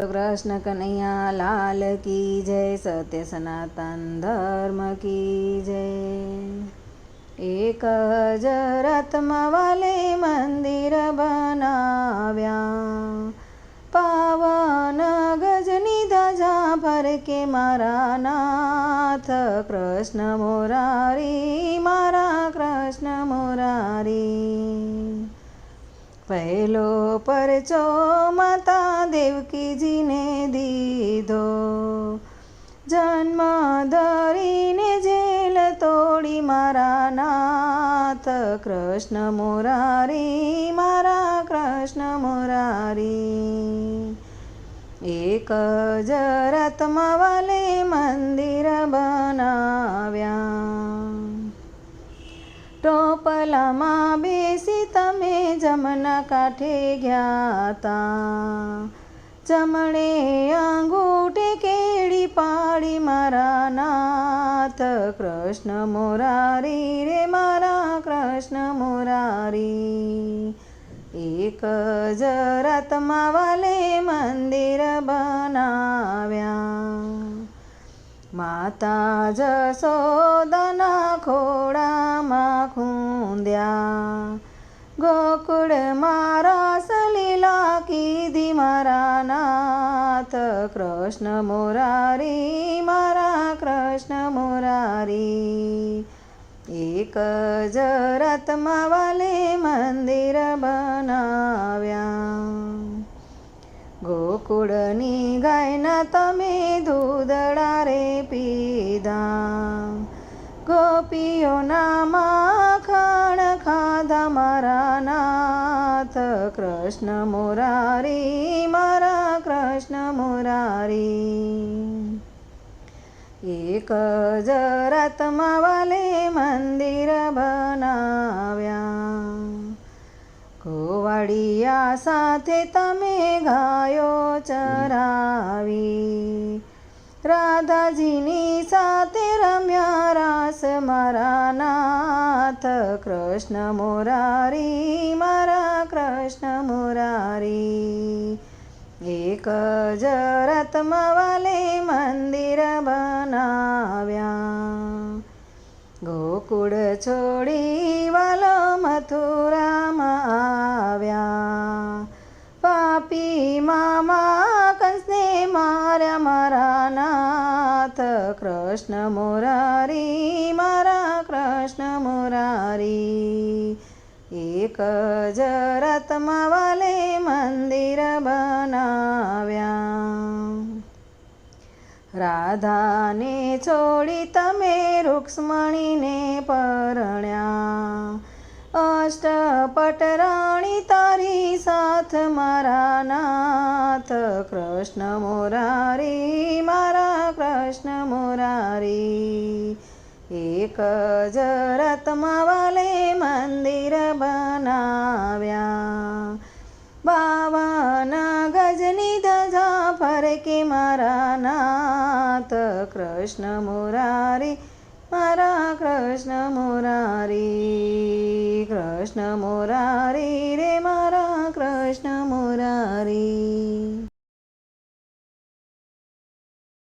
કૃષ્ણ કનૈયા લાલ કી જય, સત્ય સનાતન ધર્મ કી જય. એક જ રથમાં વાલે મંદિર બનાવ્યા. પાવન ગજની ધજા ફરકે મારા નાથ કૃષ્ણ મોરારી, મારા કૃષ્ણ મોરારી. પહેલો પરચો માતા દેવકીજીને દીધો. જન્મ ધરીને જેલ તોડી મારા નાથ કૃષ્ણ મોરારી, મારા કૃષ્ણ મોરારી. એક જ વાલે મંદિર બનાવ્યા. ટોપલામાં બેસી તમે જમના કાંઠે ગયા તા. જમણે આંગૂઠે કેળી પાડી મારા નાથ. કૃષ્ણ મોરારી રે મારા કૃષ્ણ મોરારી. એક જ રથમાં વાલે મંદિર બનાવ્યા. માતા જસોદના ખોડામાં ખૂંદ્યા. ગોકુળ મારા મારા નાથ કૃષ્ણ મોરારી, મારા કૃષ્ણ મોરારી. એક જ રથમાં વાલે મંદિર બનાવ્યા. ગોકુળની ગાયના તમે દૂધડા રે પીધા. ગોપીઓના માખણ ખાધા મારા નાથ કૃષ્ણ મુરારી, મારા કૃષ્ણ મુરારી. એક જ રથમાં વાલે મંદિર બનાવ્યા. ગોવાળિયા સાથે તમે ગાયો ચરાવી. રાધાજીની સાથે રમ્યા રાસ, મારા નાથ કૃષ્ણ મુરારી, મારા કૃષ્ણ मुरारी એક જ રથમાં વાલે મંદિર બનાવ્યા. ગોકુળ છોડી વાલો મથુરામાં આવ્યા. પાપી મામા કંસને માર્યા મારા નાથ કૃષ્ણ મુરારી. મારા મુરારી એક જ વાલે મંદિર બનાવ્યા. રાધાને છોડી તમે રૂક્ષ્મણીને પરણ્યા. અષ્ટપટ રાણી તારી સાથ, મારા નાથ, કૃષ્ણ મુરારી, મારા કૃષ્ણ મુરારી. एक जरतमावाले मंदिर बनाव्या. बावन गजनी दजा फरके मारा नात कृष्ण मुरारी मारा कृष्ण मुरारी. कृष्ण मुरारी रे मारा कृष्ण मुरारी.